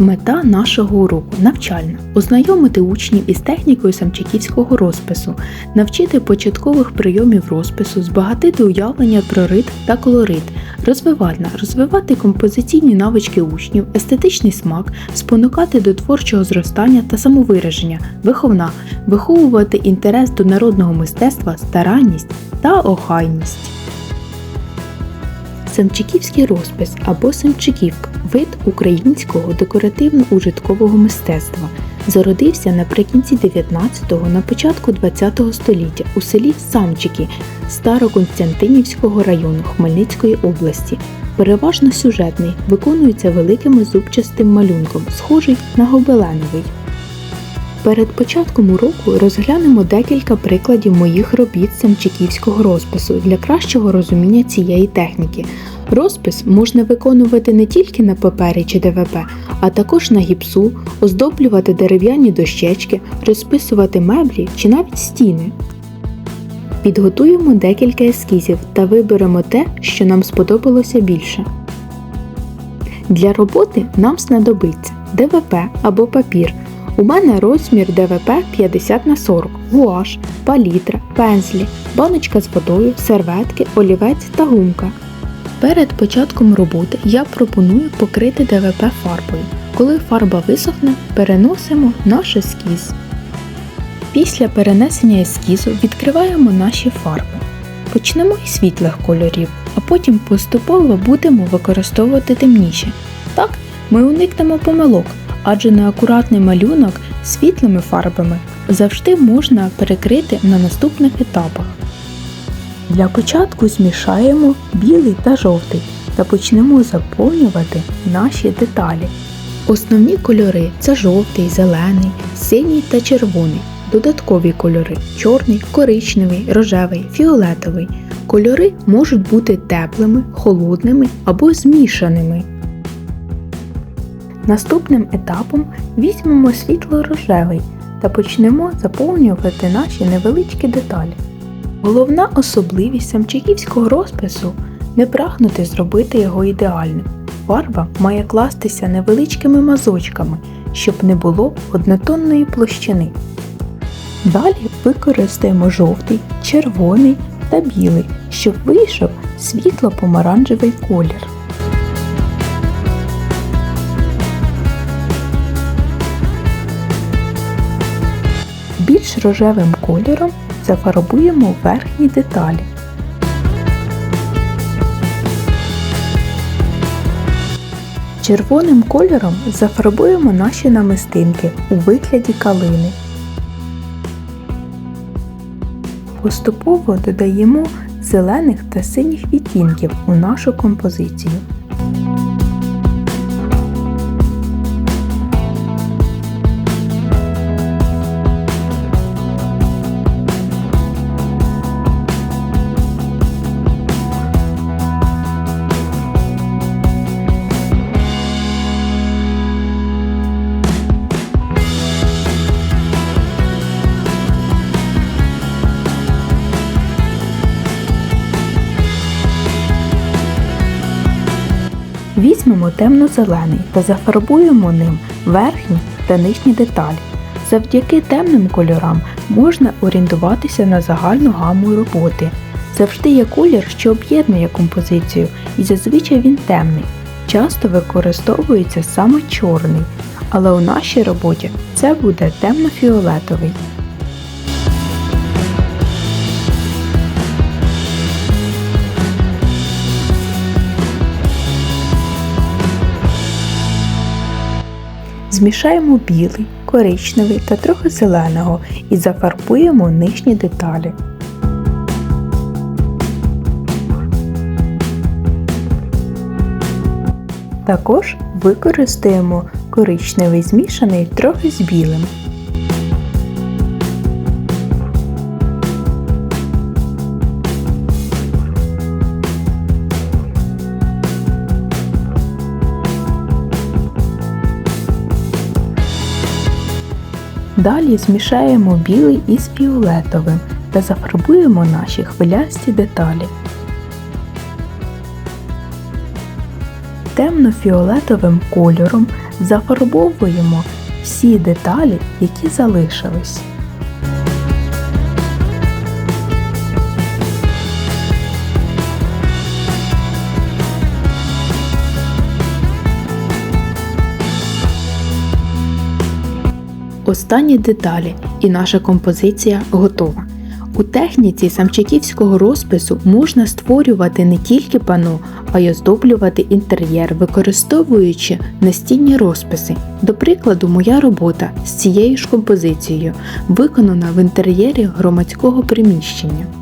Мета нашого уроку навчальна ознайомити учнів із технікою самчиківського розпису, навчити початкових прийомів розпису, збагатити уявлення про ритм та колорит, розвивальна, розвивати композиційні навички учнів, естетичний смак, спонукати до творчого зростання та самовираження, виховна, виховувати інтерес до народного мистецтва, старанність та охайність. Семчиківський розпис або семчиківка вид українського декоративно-ужиткового мистецтва. Зародився наприкінці 19-го, на початку 20-го століття у селі Самчики Староконстантинівського району Хмельницької області. Переважно сюжетний, виконується великим зубчастим малюнком, схожий на гобеленовий. Перед початком уроку розглянемо декілька прикладів моїх робіт самчиківського розпису для кращого розуміння цієї техніки. Розпис можна виконувати не тільки на папері чи ДВП, а також на гіпсу, оздоблювати дерев'яні дощечки, розписувати меблі чи навіть стіни. Підготуємо декілька ескізів та виберемо те, що нам сподобалося більше. Для роботи нам знадобиться ДВП або папір. У мене розмір ДВП 50 на 40, гуаш, палітра, пензлі, баночка з водою, серветки, олівець та гумка. Перед початком роботи я пропоную покрити ДВП фарбою. Коли фарба висохне, переносимо наш ескіз. Після перенесення ескізу відкриваємо наші фарби. Почнемо із світлих кольорів, а потім поступово будемо використовувати темніші. Так, ми уникнемо помилок, адже неакуратний малюнок світлими фарбами завжди можна перекрити на наступних етапах. Для початку змішаємо білий та жовтий та почнемо заповнювати наші деталі. Основні кольори це жовтий, зелений, синій та червоний. Додаткові кольори чорний, коричневий, рожевий, фіолетовий. Кольори можуть бути теплими, холодними або змішаними. Наступним етапом візьмемо світло-рожевий та почнемо заповнювати наші невеличкі деталі. Головна особливість самчиківського розпису не прагнути зробити його ідеальним. Фарба має кластися невеличкими мазочками, щоб не було однотонної площини. Далі використаємо жовтий, червоний та білий, щоб вийшов світло-помаранчевий колір. Більш рожевим кольором зафарбуємо верхні деталі. Червоним кольором зафарбуємо наші намистинки у вигляді калини. Поступово додаємо зелених та синіх відтінків у нашу композицію. Візьмемо темно-зелений та зафарбуємо ним верхні та нижні деталі. Завдяки темним кольорам можна орієнтуватися на загальну гаму роботи. Завжди є колір, що об'єднує композицію, і зазвичай він темний. Часто використовується саме чорний, але у нашій роботі це буде темно-фіолетовий. Змішаємо білий, коричневий та трохи зеленого і зафарбуємо нижні деталі. Також використаємо коричневий змішаний трохи з білим. Далі змішаємо білий із фіолетовим та зафарбуємо наші хвилясті деталі. темно-фіолетовим кольором зафарбовуємо всі деталі, які залишились. Останні деталі і наша композиція готова. У техніці самчаківського розпису можна створювати не тільки пано, а й оздоблювати інтер'єр, використовуючи настінні розписи. До прикладу, моя робота з цією ж композицією виконана в інтер'єрі громадського приміщення.